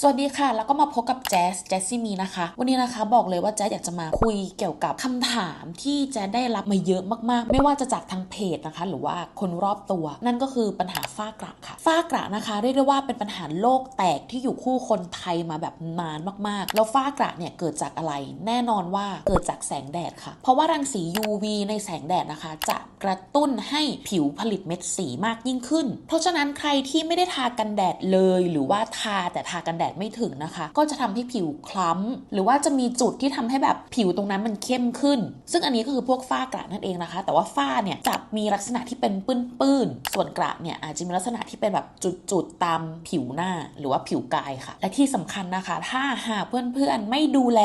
สวัสดีค่ะ แล้วก็มาพบกับแจ๊สแจสซี่มีนะคะ วันนี้นะคะบอกเลยว่าแจ๊สอยากจะมาคุยเกี่ยวกับคำถามที่แจ๊สได้รับมาเยอะมากๆ ไม่ว่าจะจากทางเพจนะคะ หรือว่าคนรอบตัว นั่นก็คือปัญหาฝ้ากระค่ะ ฝ้ากระนะคะ เรียกได้ว่าเป็นปัญหาโลกแตกที่อยู่คู่คนไทยมาแบบนานมากๆ แล้วฝ้ากระเนี่ยเกิดจากอะไร แน่นอนว่าเกิดจากแสงแดดค่ะ เพราะว่ารังสี UV ในแสงแดดนะคะ จะกระตุ้นให้ผิวผลิตเม็ดสีมากยิ่งขึ้น เพราะฉะนั้นใครที่ไม่ได้ทากันแดดเลย หรือว่าทาแต่ทากันแดดไม่ถึงนะคะ ก็จะทำให้ผิวคล้ำหรือว่าจะมีจุดที่ทำให้แบบผิวตรงนั้นมันเข้มขึ้น ซึ่งอันนี้ก็คือพวกฝ้ากระนั่นเองนะคะ แต่ว่าฝ้าเนี่ยจะมีลักษณะที่เป็นปื้นๆส่วนกระเนี่ยอาจจะมีลักษณะที่เป็นแบบจุดๆตามผิวหน้าหรือว่าผิวกายค่ะ และที่สำคัญนะคะ ถ้าหากเพื่อนๆไม่ดูแล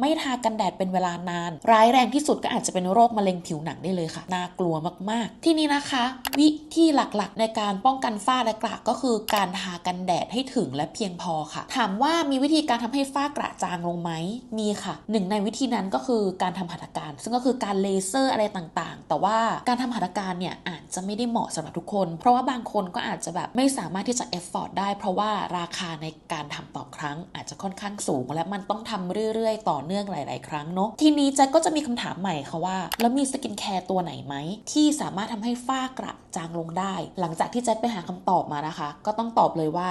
ไม่ทากันแดดเป็นเวลานาน ร้ายแรงที่สุดก็อาจจะเป็นโรคมะเร็งผิวหนังได้เลยค่ะน่ากลัวมากๆ ที่นี้นะคะ วิธีหลักๆ ในการป้องกันฝ้าและกระก็คือการทากันแดดให้ถึงและเพียงพอค่ะถามว่ามีวิธีการทำให้ฝ้ากระจางลงไหมมีค่ะหนึ่งในวิธีนั้นก็คือการทำหัตถการ ซึ่งก็คือการเลเซอร์อะไรต่างๆ แต่ว่าการทำหัตถการเนี่ยอาจจะไม่ได้เหมาะสำหรับทุกคน เพราะว่าบางคนก็อาจจะแบบไม่สามารถที่จะเอฟฟอร์ดได้เพราะว่าราคาในการทำต่อครั้ง อาจจะค่อนข้างสูง และมันต้องทำเรื่อยๆ ต่อเนื่องหลาย ๆ ครั้งเนาะทีนี้แจ็คก็จะมีคำถามใหม่ค่ะว่า แล้วมีสกินแคร์ตัวไหนไหมที่สามารถทำให้ฝ้ากระจางลงได้ หลังจากที่แจ็คไปหาคำตอบมานะคะ ก็ต้องตอบเลยว่า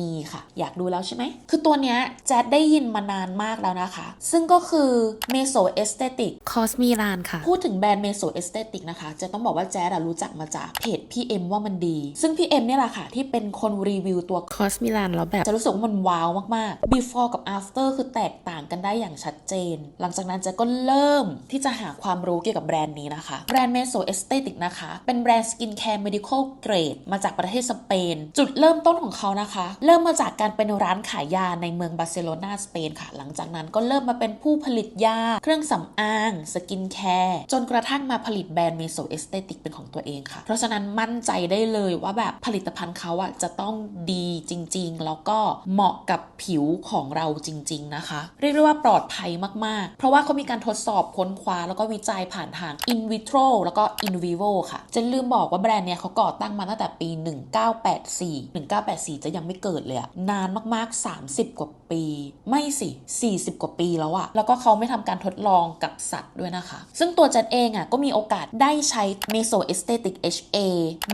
มีค่ะ อยากดูแล้วใช่ไหม คือตัวเนี้ยแจ๊ดได้ยินมานานมากแล้วนะคะ ซึ่งก็คือ Meso Aesthetic คอสมีรานค่ะ พูดถึงแบรนด์ Meso Aesthetic นะคะแจะต้องบอกว่าแจ๊ดอะรู้จักมาจากเพจพี่เอ็มว่ามันดี ซึ่งพี่เอ็มเนี่ยแหละค่ะ ที่เป็นคนรีวิวตัวคอสมีรานแล้วแบบจะรู้สึกว่ามันว้าวมากๆ before กับ after คือแตกต่างกันได้อย่างชัดเจน หลังจากนั้นเจะก็เริ่มที่จะหาความรู้เกี่ยวกับแบรนด์นี้นะคะ แบรนด์ Meso Aesthetic นะคะ เป็นแบรนด์สกินแคร์ medical grade มาจากประเทศสเปน จุดเริ่มต้นของเขานะคะเริ่มมาจากการเป็นร้านขายยาในเมืองบาร์เซโลนาสเปนค่ะ หลังจากนั้นก็เริ่มมาเป็นผู้ผลิตยา เครื่องสำอาง สกินแคร์จนกระทั่งมาผลิตแบรนด์ Meso Aesthetic เป็นของตัวเองค่ะ เพราะฉะนั้นมั่นใจได้เลยว่าแบบผลิตภัณฑ์เขาอะจะต้องดีจริง ๆ แล้วก็เหมาะกับผิวของเราจริง ๆ นะคะ เรียกได้ว่าปลอดภัยมาก ๆ เพราะว่าเขามีการทดสอบค้นคว้า แล้วก็วิจัยผ่านทาง in vitro แล้วก็ in vivo ค่ะจะลืมบอกว่าแบรนด์เนี้ยเขาก่อตั้งมาตั้งแต่ปี 1984 1984 จะยังไม่เกิดเลยอะนานมากๆ 30 กว่าปี ไม่สิ 40 กว่าปีแล้วอะแล้วก็เขาไม่ทำการทดลองกับสัตว์ด้วยนะคะ ซึ่งตัวจันเองอะก็มีโอกาสได้ใช้ Meso Aesthetic HA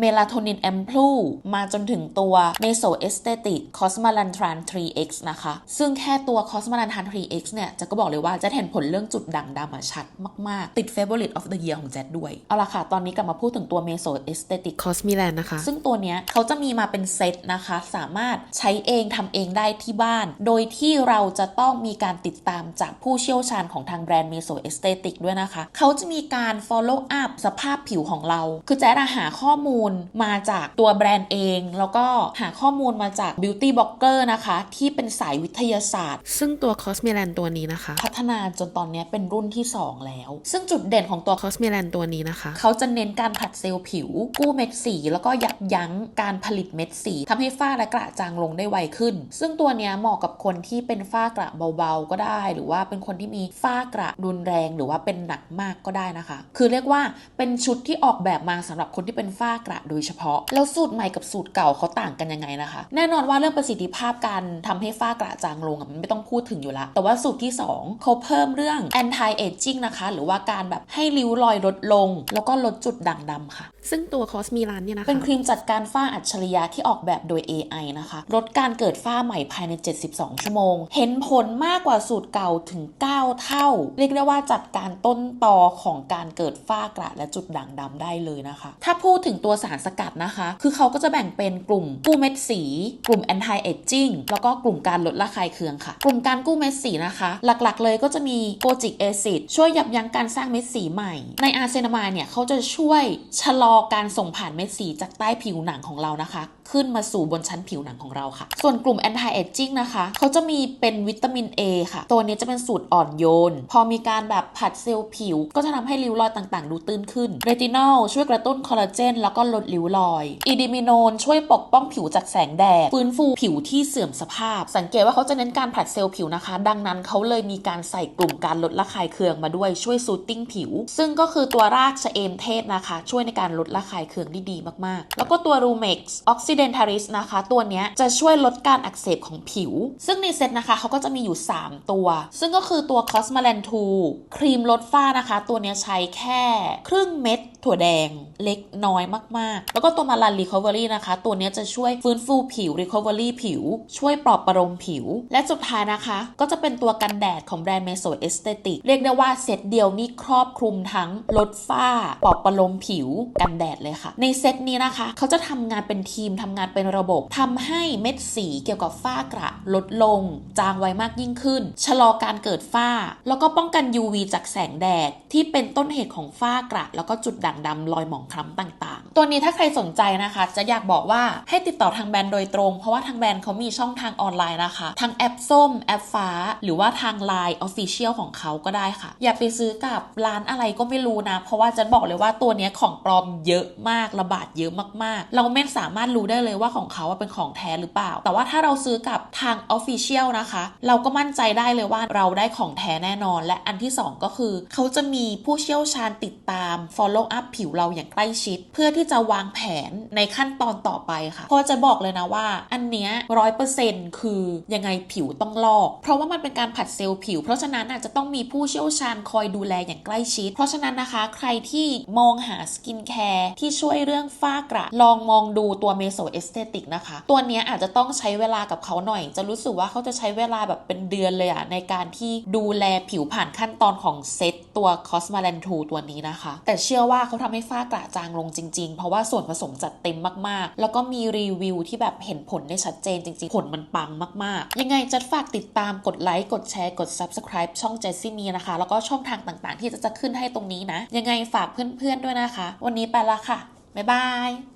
Melatonin Ampoule มาจนถึงตัว Meso Aesthetic Cosmalantran 3X นะคะ ซึ่งแค่ตัว Cosmalantran 3X เนี่ยจะก็บอกเลยว่าจะเห็นผลเรื่องจุดด่างดำอะชัดมาก ๆ ติด Favorite of the Year ของแจดด้วย เอาละค่ะ ตอนนี้กลับมาพูดถึงตัว Meso Aesthetic คอสมีรานนะคะ ซึ่งตัวเนี้ยเขาจะมีมาเป็นเซตนะคะ สามารถใช้เองทำเองได้ที่บ้าน โดยที่เราจะต้องมีการติดตามจากผู้เชี่ยวชาญของทางแบรนด์ Meso Aesthetic ด้วยนะคะ เขาจะมีการ follow up สภาพผิวของเรา คือแจ๊ดอะหาข้อมูลมาจากตัวแบรนด์เอง แล้วก็หาข้อมูลมาจาก beauty blogger นะคะ ที่เป็นสายวิทยาศาสตร์ ซึ่งตัวคอสมีรานตัวนี้นะคะ พัฒนาจนตอนเนี้ยเป็นรุ่นที่ 2 แล้ว ซึ่งจุดเด่นของตัวคอสมีรานตัวนี้นะคะ เขาจะเน้นการผลัดเซลล์ผิว กู้เม็ดสี แล้วก็ยับยั้งการผลิตเม็ดสีทำให้ฝ้าและกระจางลงได้ไวขึ้น ซึ่งตัวเนี้ยเหมาะกับคนที่เป็นฝ้ากระเบาๆก็ได้ หรือว่าเป็นคนที่มีฝ้ากระรุนแรงหรือว่าเป็นหนักมากก็ได้นะคะ คือเรียกว่าเป็นชุดที่ออกแบบมาสำหรับคนที่เป็นฝ้ากระโดยเฉพาะ แล้วสูตรใหม่กับสูตรเก่าเขาต่างกันยังไงนะคะ แน่นอนว่าเรื่องประสิทธิภาพการทำให้ฝ้ากระจางลงอะมันไม่ต้องพูดถึงอยู่ละแต่ว่าสูตรที่สองเขาเพิ่มเรื่อง anti aging นะคะ หรือว่าการแบบให้ริ้วรอยลดลง แล้วก็ลดจุดด่างดำค่ะ ซึ่งตัวคอสมีรานเนี่ยนะคะเป็นครีมจัดการฝ้าอัจฉริยะที่ออกแบบโดย AI นะคะลดการเกิดฝ้าใหม่ภายใน 72 ชั่วโมง เห็นผลมากกว่าสูตรเก่าถึง 9 เท่า เรียกได้ว่าจัดการต้นตอของการเกิดฝ้ากระและจุดด่างดำได้เลยนะคะ ถ้าพูดถึงตัวสารสกัดนะคะ คือเขาก็จะแบ่งเป็นกลุ่มกู้เม็ดสี กลุ่ม anti aging แล้วก็กลุ่มการลดระคายเคืองค่ะ กลุ่มการกู้เม็ดสีนะคะ หลักๆ เลยก็จะมีโกจิกแอซิดช่วยยับยั้งการสร้างเม็ดสีใหม่ ในอาร์เซนามายเนี่ยเขาจะช่วยชะลอการส่งผ่านเม็ดสีจากใต้ผิวหนังของเรานะคะขึ้นมาสู่บนชั้นผิวหนังของเราค่ะ ส่วนกลุ่ม anti aging นะคะ เขาจะมีเป็นวิตามิน A ค่ะ ตัวนี้จะเป็นสูตรอ่อนโยน พอมีการแบบผัดเซลล์ผิว ก็จะทำให้ริ้วรอยต่างๆ ดูตื้นขึ้นเรตินอลช่วยกระตุ้นคอลลาเจนแล้วก็ลดริ้วรอยอีดิมิโนนช่วยปกป้องผิวจากแสงแดดฟื้นฟูผิวที่เสื่อมสภาพ สังเกตว่าเขาจะเน้นการผัดเซลล์ผิวนะคะ ดังนั้นเขาเลยมีการใส่กลุ่มการลดระคายเคืองมาด้วยช่วยซูตติ้งผิว ซึ่งก็คือตัวรากชะเอมเทศนะคะ ช่วยในการลดระคายเคืองได้ดีมากๆ แล้วก็ตัวรูเม็กซ์ออกซิ Occidentalis นะคะ ตัวนี้จะช่วยลดการอักเสบของผิว ซึ่งในเซตนะคะเขาก็จะมีอยู่ 3 ตัว ซึ่งก็คือตัว Cosmelan 2 ครีมลดฝ้านะคะ ตัวนี้ใช้แค่ครึ่งเม็ดถั่วแดงเล็กน้อยมาก ๆ แล้วก็ตัวมาลัน Recovery นะคะ ตัวนี้จะช่วยฟื้นฟูผิว Recovery ผิว ช่วยปลอบประโลมผิว และสุดท้ายนะคะ ก็จะเป็นตัวกันแดดของแบรนด์ Meso Aesthetic เรียกได้ว่าเซตเดียวนี่ครอบคลุมทั้งลดฝ้า ปลอบประโลมผิวกันแดดเลยค่ะ ในเซตนี้นะคะ เขาจะทำงานเป็นทีมททำงานเป็นระบบทำให้เม็ดสีเกี่ยวกับฝ้ากระลดลง จางไวมากยิ่งขึ้น ชะลอการเกิดฝ้า แล้วก็ป้องกัน UV จากแสงแดดที่เป็นต้นเหตุของฝ้ากระ แล้วก็จุดด่างดำรอยหมองคล้ำต่างๆ ตัวนี้ถ้าใครสนใจนะคะ จะอยากบอกว่าให้ติดต่อทางแบรนด์โดยตรง เพราะว่าทางแบรนด์เขามีช่องทางออนไลน์นะคะทางแอปส้มแอปฟ้า หรือว่าทาง Line Official ของเขาก็ได้ค่ะ อย่าไปซื้อกับร้านอะไรก็ไม่รู้นะ เพราะว่าจะบอกเลยว่าตัวนี้ของปลอมเยอะมากระบาดเยอะมากๆ เราไม่สามารถรู้ได้เลยว่าของเขาเป็นของแท้หรือเปล่า แต่ว่าถ้าเราซื้อกับทาง Official นะคะ เราก็มั่นใจได้เลยว่าเราได้ของแท้แน่นอน และอันที่สองก็คือ เขาจะมีผู้เชี่ยวชาญติดตาม follow up ผิวเราอย่างใกล้ชิด เพื่อที่จะวางแผนในขั้นตอนต่อไปค่ะเพราะจะบอกเลยนะว่า อันเนี้ยร้อยเปอร์เซ็นต์คือยังไงผิวต้องลอก เพราะว่ามันเป็นการผัดเซลล์ผิว เพราะฉะนั้นอาจจะต้องมีผู้เชี่ยวชาญคอยดูแลอย่างใกล้ชิด เพราะฉะนั้นนะคะ ใครที่มองหาสกินแคร์ที่ช่วยเรื่องฝ้ากระลองมองดูตัวเมโซเอสเตติกนะคะ ตัวเนี้ยอาจจะต้องใช้เวลากับเขาหน่อย จะรู้สึกว่าเขาจะใช้เวลาแบบเป็นเดือนเลยอะในการที่ดูแลผิวผ่านขั้นตอนของเซตตัว Cosmalan 2ตัวนี้นะคะ แต่เชื่อว่าเขาทำให้ฝ้ากระจางลงจริงๆ เพราะว่าส่วนผสมจัดเต็มมากๆ แล้วก็มีรีวิวที่แบบเห็นผลได้ชัดเจนจริงๆ ผลมันปังมากๆ ยังไงจัดฝากติดตามกดไลค์กดแชร์กด Subscribe ช่อง Jessie Me นะคะ แล้วก็ช่องทางต่างๆ ที่จะจะขึ้นให้ตรงนี้นะ ยังไงฝากเพื่อนๆด้วยนะคะ วันนี้ไปละค่ะ บ๊ายบาย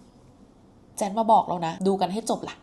จนมาบอกเรานะ ดูกันให้จบล่ะ